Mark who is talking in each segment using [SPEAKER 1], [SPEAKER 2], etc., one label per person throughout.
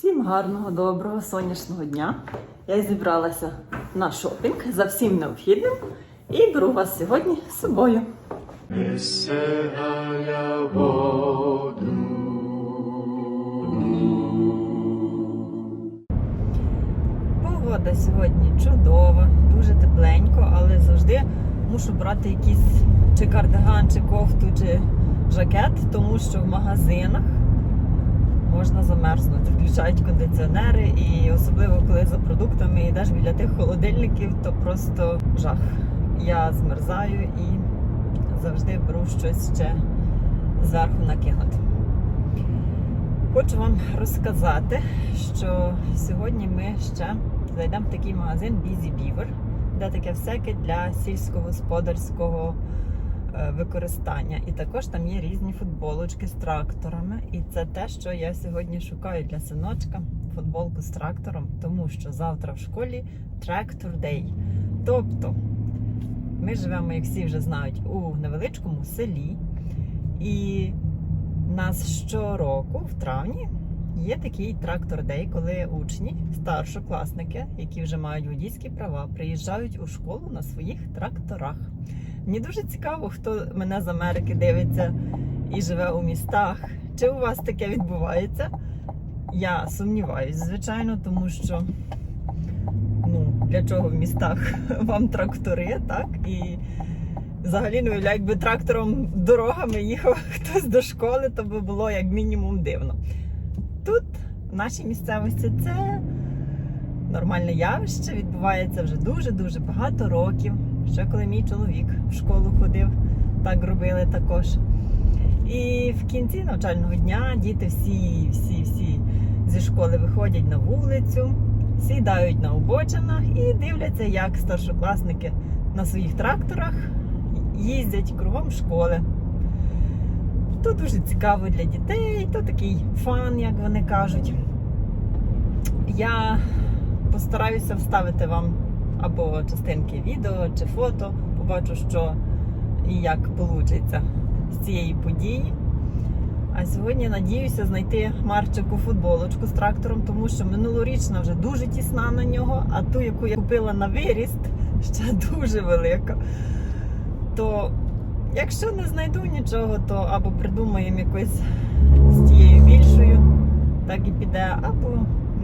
[SPEAKER 1] Всім гарного, доброго, сонячного дня. Я зібралася на шопінг за всім необхідним і беру вас сьогодні з собою. Погода сьогодні чудова, дуже тепленько, але завжди мушу брати якийсь чи кардиган, чи кофту, чи жакет, тому що в магазинах можна замерзнути. Включають кондиціонери, і особливо коли за продуктами йдеш біля тих холодильників, то просто жах. Я змерзаю і завжди беру щось ще зверху накинути. Хочу вам розказати, що сьогодні ми ще зайдемо в такий магазин Busy Beaver, де таке всяке для сільськогосподарського використання. І також там є різні футболочки з тракторами. І це те, що я сьогодні шукаю для синочка футболку з трактором, тому що завтра в школі Tractor Day. Тобто ми живемо, як всі вже знають, у невеличкому селі. І нас щороку в травні є такий трактор дей, коли учні, старшокласники, які вже мають водійські права, приїжджають у школу на своїх тракторах. Мені дуже цікаво, хто мене з Америки дивиться і живе у містах. Чи у вас таке відбувається? Я сумніваюсь, звичайно, тому що ну, для чого в містах вам трактори, так? І взагалі уявляю, якби трактором дорогами їхав хтось до школи, то би було як мінімум дивно. Тут, в нашій місцевості, це нормальне явище, відбувається вже дуже-дуже багато років. Ще коли мій чоловік в школу ходив, так робили також. І в кінці навчального дня діти всі, всі, всі зі школи виходять на вулицю, сідають на обочинах і дивляться, як старшокласники на своїх тракторах їздять кругом школи. То дуже цікаво для дітей, то такий фан, як вони кажуть. Я постараюся вставити вам або частинки відео чи фото, побачу, що і як вийде з цієї події. А сьогодні надіюся знайти Марчику футболочку з трактором, тому що минулорічна вже дуже тісна на нього, а ту, яку я купила на виріст, ще дуже велика. То якщо не знайду нічого, то або придумаємо якось з тією більшою, так і піде, або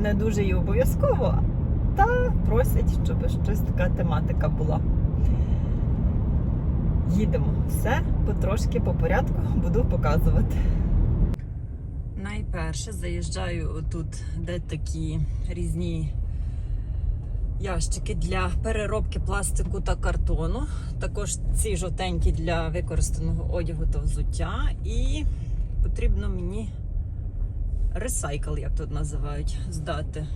[SPEAKER 1] не дуже і обов'язково, та просять, щоб щось така тематика була. Їдемо. Все потрошки по порядку буду показувати. Найперше заїжджаю отут, де такі різні ящики для переробки пластику та картону. Також ці жовтенькі для використаного одягу та взуття. І потрібно мені ресайкл, як тут називають, здати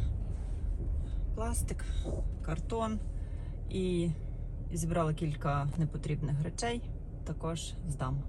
[SPEAKER 1] пластик, картон і зібрала кілька непотрібних речей. Також здам.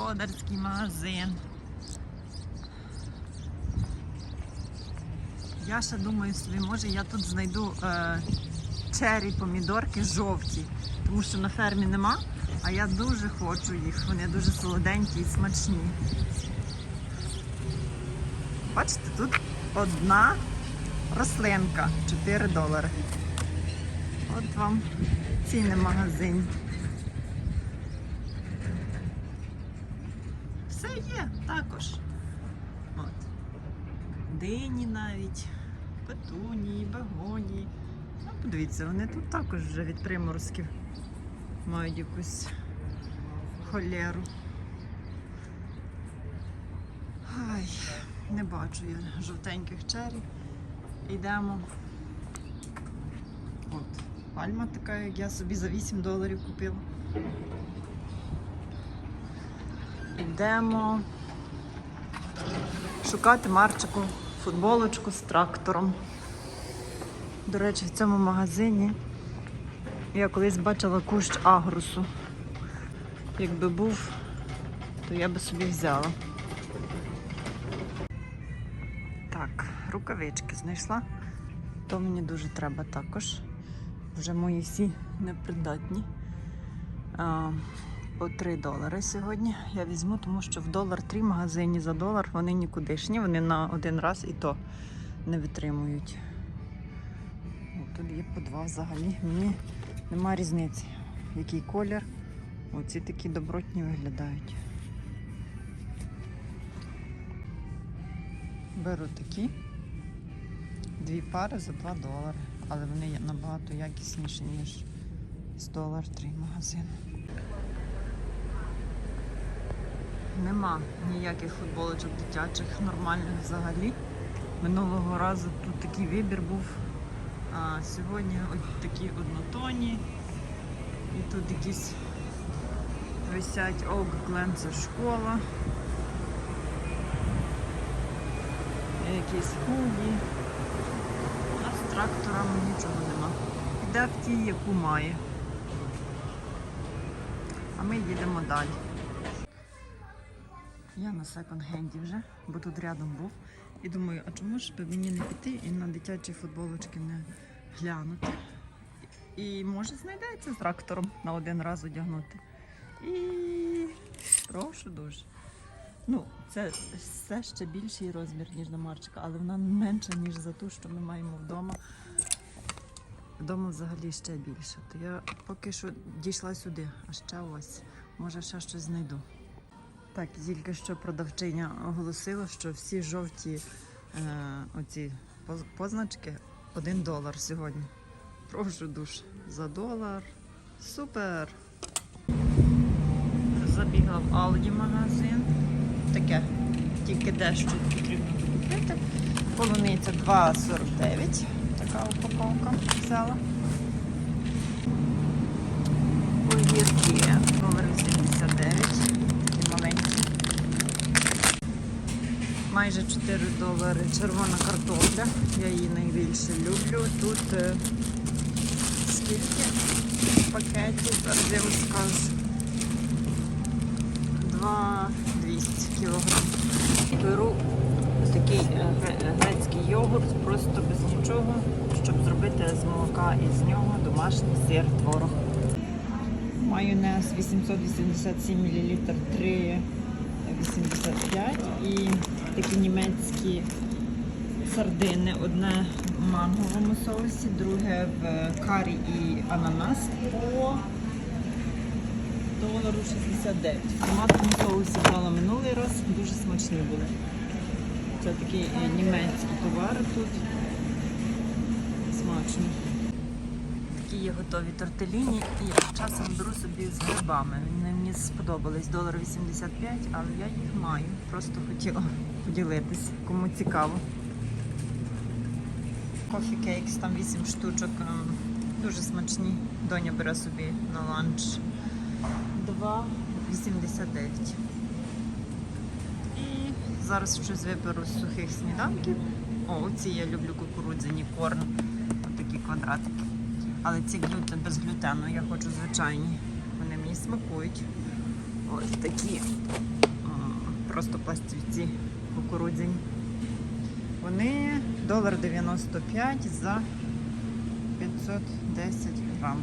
[SPEAKER 1] Сільськогосподарський магазин. Я ще думаю собі, може я тут знайду е, чері помідорки жовті, тому що на фермі нема, а я дуже хочу їх. Вони дуже солоденькі і смачні. Бачите, тут одна рослинка 4 долари. От вам ціни магазин. Все є також. От. Дині навіть, петунії, бегонії. Ну, подивіться, вони тут також вже від приморозків мають якусь холеру. Ай, не бачу я жовтеньких черів. Йдемо. От, пальма така, як я собі за 8 доларів купила. Йдемо шукати Марчику футболочку з трактором. До речі, в цьому магазині я колись бачила кущ агрусу. Якби був, то я би собі взяла. Так, рукавички знайшла. То мені дуже треба також. Вже мої всі непридатні. По 3 долари сьогодні я візьму, тому що в долар 3 магазині за долар вони нікудишні, вони на один раз і то не витримують. О, Тут є по два взагалі. Мені нема різниці, який колір. Оці такі добротні виглядають. Беру такі. Дві пари за 2 долари. Але вони набагато якісніші, ніж з долар 3 магазин. Нема ніяких футболочок дитячих, нормальних взагалі. Минулого разу тут такий вибір був. А сьогодні от такі однотонні. І тут якісь висять Oak Glen, це школа. І Якісь худі. А з трактором нічого нема. Йде в тій, яку має. А ми їдемо далі. Я на секонд-хенді вже, бо тут рядом був. І думаю, а чому ж би мені не піти і на дитячі футболочки не глянути? І може знайдеться з трактором на один раз одягнути. І прошу дуже. Ну, це все ще більший розмір, ніж на Марчика, але вона менша, ніж за ту, що ми маємо вдома. Вдома взагалі ще більше. То я поки що дійшла сюди, а ще ось. Може, ще щось знайду. Так, тільки що продавчиня оголосила, що всі жовті е, оці позначки 1 долар сьогодні. Прошу душ за долар. Супер! Забігла в Алді магазин. Таке, тільки дещо потрібно купити. Полуниця 2,49. Така упаковка взяла. Огірки номер 89. Такі маленькі. Майже 4 долари червона картопля. Я її найбільше люблю. Тут е, скільки пакетів, зараз я вам скажу. 200 кілограм. Беру такий е, грецький йогурт, просто без нічого, щоб зробити з молока із нього домашній сир творог. Майонез 887 мл 3,85 і такі німецькі сардини. Одне в манговому соусі, друге в карі і ананас по долару 69. В томатному соусі брала минулий раз, дуже смачні були. Це такий е, німецький товар тут. Смачно. Такі є готові тортеліні і часом беру собі з грибами. Мені сподобались долар 85, але я їх маю. Просто хотіла поділитись, кому цікаво. Кофі кейкс, там 8 штучок. ем, Дуже смачні. Доня бере собі на ланч. 2,89. І зараз щось виберу з сухих сніданків. О, оці я люблю кукурудзяні корн. Такі квадратики. Але ці глютен без глютену, я хочу звичайні. Вони мені смакують. Ось такі просто пластівці кукурудзяні. Вони долар 95 за 510 грам.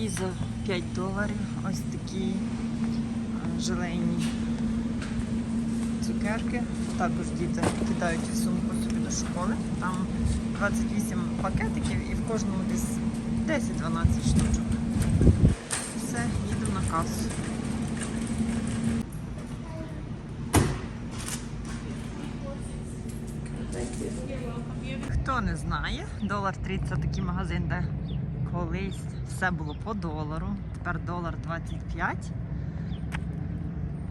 [SPEAKER 1] І за 5 доларів ось такі е, желейні цукерки. Також діти кидають в сумку собі до школи. Там 28 пакетиків і в кожному десь 10-12 штучок. Все, їду. Хто не знає, долар 30 це такий магазин, де колись все було по долару, тепер долар 25.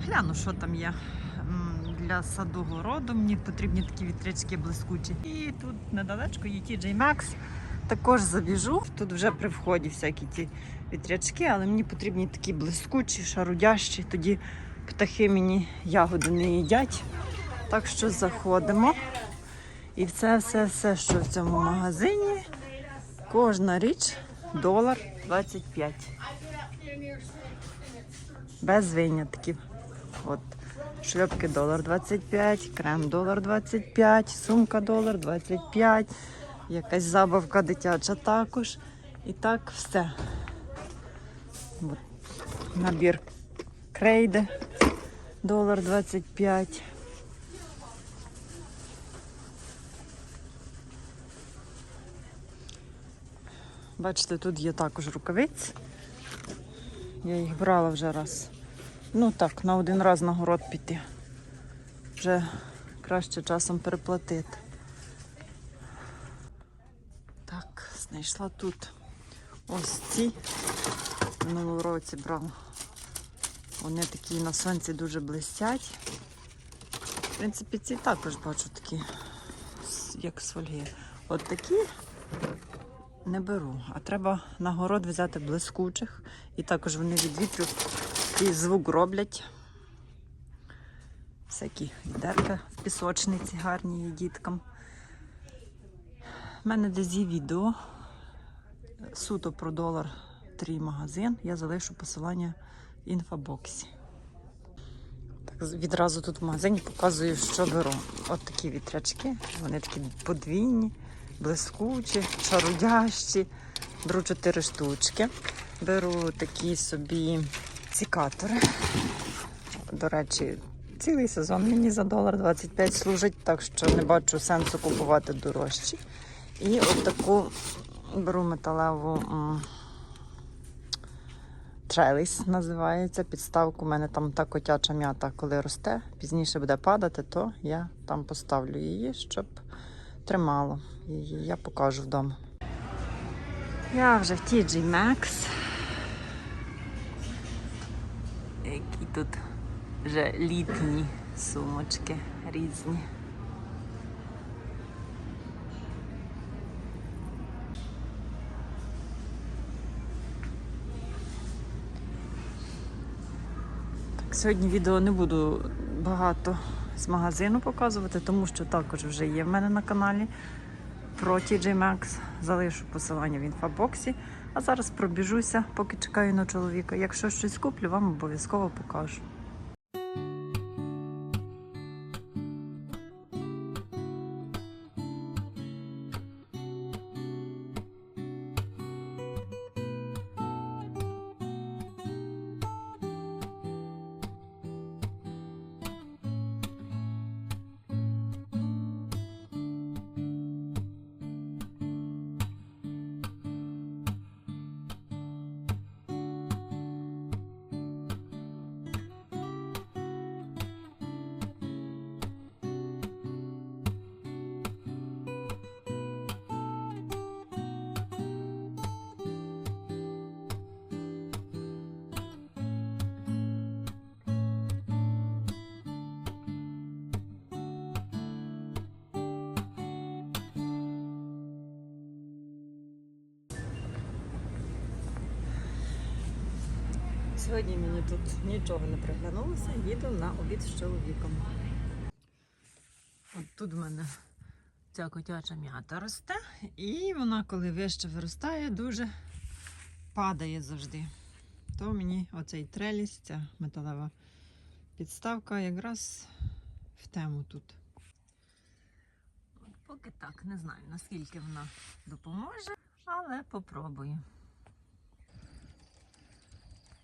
[SPEAKER 1] Гляну, що там є для саду городу. Мені потрібні такі вітрячки блискучі. І тут недалечко є TJ Maxx. Також забіжу. Тут вже при вході всякі ті вітрячки, але мені потрібні такі блискучі, шарудящі. Тоді птахи мені ягоди не їдять. Так що заходимо. І все, все, все, що в цьому магазині, кожна річ долар 25. Без винятків. От. Шльопки долар 25, крем долар 25, сумка долар 25, якась забавка дитяча також. І так все. Набір крейди долар 25. Бачите, тут є також рукавиці. Я їх брала вже раз. Ну так, на один раз на город піти. Вже краще часом переплатити. Так, знайшла тут ось ці. В минулому році брала. Вони такі на сонці дуже блистять. В принципі, ці також бачу такі, як з фольги. От такі не беру, а треба на город взяти блискучих. І також вони від вітру такий звук роблять. Всякі відерка в пісочниці гарні є діткам. У мене десь є відео суто про долар трій магазин. Я залишу посилання в інфобоксі. Так, відразу тут в магазині показую, що беру. От такі вітрячки, вони такі подвійні, блискучі, шарудящі. Беру 4 штучки. Беру такі собі цікатори. До речі, цілий сезон мені за долар 25 служить, так що не бачу сенсу купувати дорожчі. І от таку беру металеву треліс називається. Підставку. У мене там та котяча м'ята, коли росте, пізніше буде падати, то я там поставлю її, щоб тримало. Її я покажу вдома. Я вже в TG Maxx. Які тут вже літні сумочки різні. Сьогодні відео не буду багато з магазину показувати, тому що також вже є в мене на каналі про TJ Maxx. Залишу посилання в інфобоксі. А зараз пробіжуся, поки чекаю на чоловіка. Якщо щось куплю, вам обов'язково покажу. Сьогодні мені тут нічого не приглянулося, їду на обід з чоловіком. От тут в мене ця котяча м'ята росте, і вона, коли вище виростає, дуже падає завжди. То мені оцей треліс, ця металева підставка якраз в тему тут. Поки так, не знаю, наскільки вона допоможе, але попробую.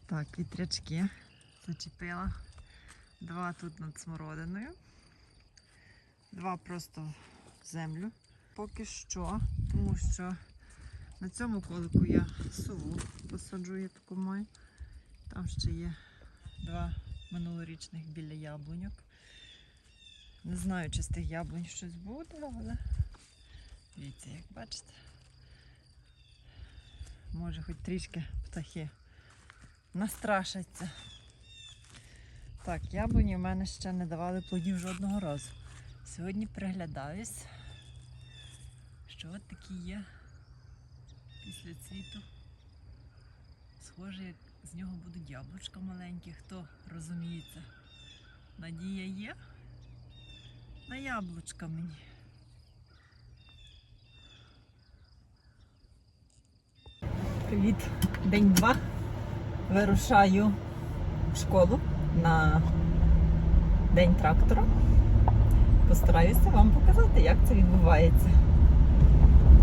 [SPEAKER 1] Так, вітрячки зачепила. Два тут над смородиною. Два просто в землю. Поки що, тому що на цьому колику я сову посаджу, я таку маю. Там ще є два минулорічних біля яблуньок. Не знаю, чи з тих яблунь щось буде, але дивіться, як бачите. Може хоч трішки птахи настрашаться. Так, яблуні в мене ще не давали плодів жодного разу. Сьогодні приглядаюсь, що от такі є після цвіту. Схоже, як з нього будуть яблучка маленькі, хто розуміється. Надія є. На яблучка мені. Привіт, день два. Вирушаю в школу на день трактора. Постараюся вам показати, як це відбувається.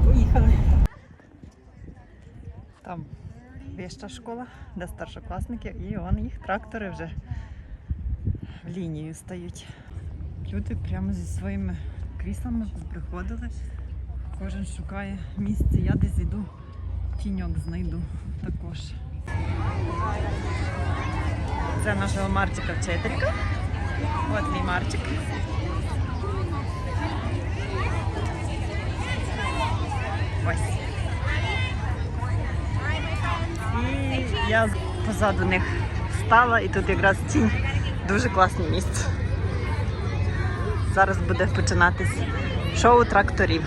[SPEAKER 1] Поїхали. Там вища школа, де старшокласники, і он їх трактори вже в лінію стають. Люди прямо зі своїми кріслами приходили. Кожен шукає місце. Я десь іду, тіньок знайду також. Це нашого Марчика вчителька. От мій Марчик. Ось. І я позаду них стала, і тут якраз тінь дуже класне місце. Зараз буде починатись шоу тракторів.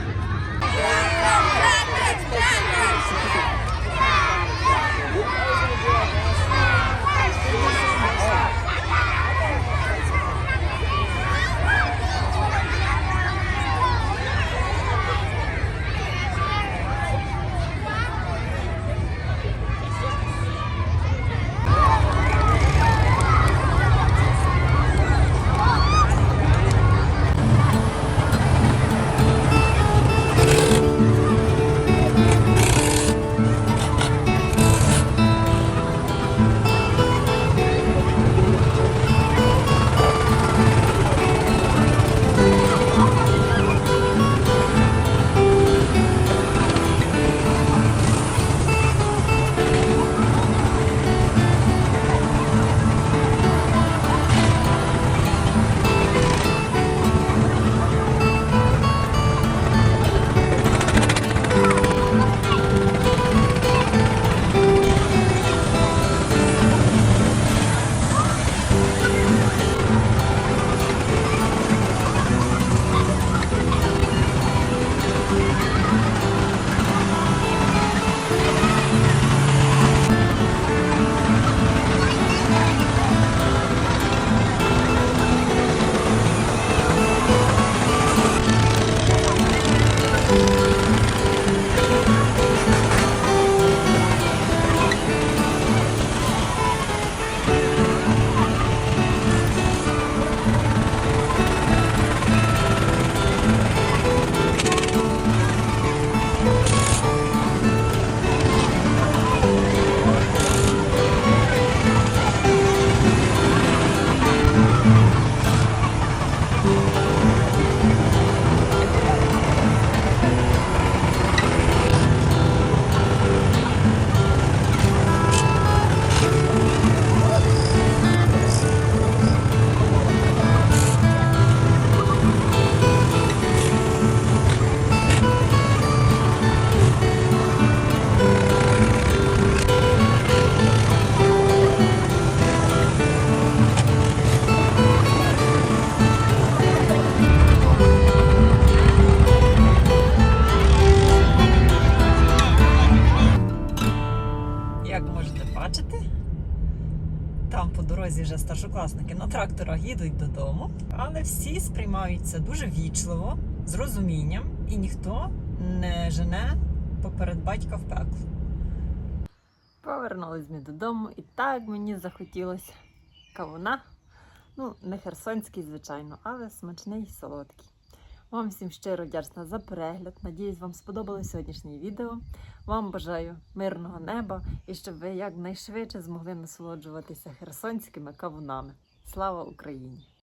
[SPEAKER 1] Як можете бачити, там по дорозі вже старшокласники на тракторах їдуть додому, але всі сприймаються дуже вічливо, з розумінням, і ніхто не жене поперед батька в пекло. Повернулись ми додому, і так мені захотілося кавуна. Ну, не херсонський, звичайно, але смачний і солодкий. Вам всім щиро вдячна за перегляд. Надіюсь, вам сподобалось сьогоднішнє відео. Вам бажаю мирного неба і щоб ви якнайшвидше змогли насолоджуватися херсонськими кавунами. Слава Україні!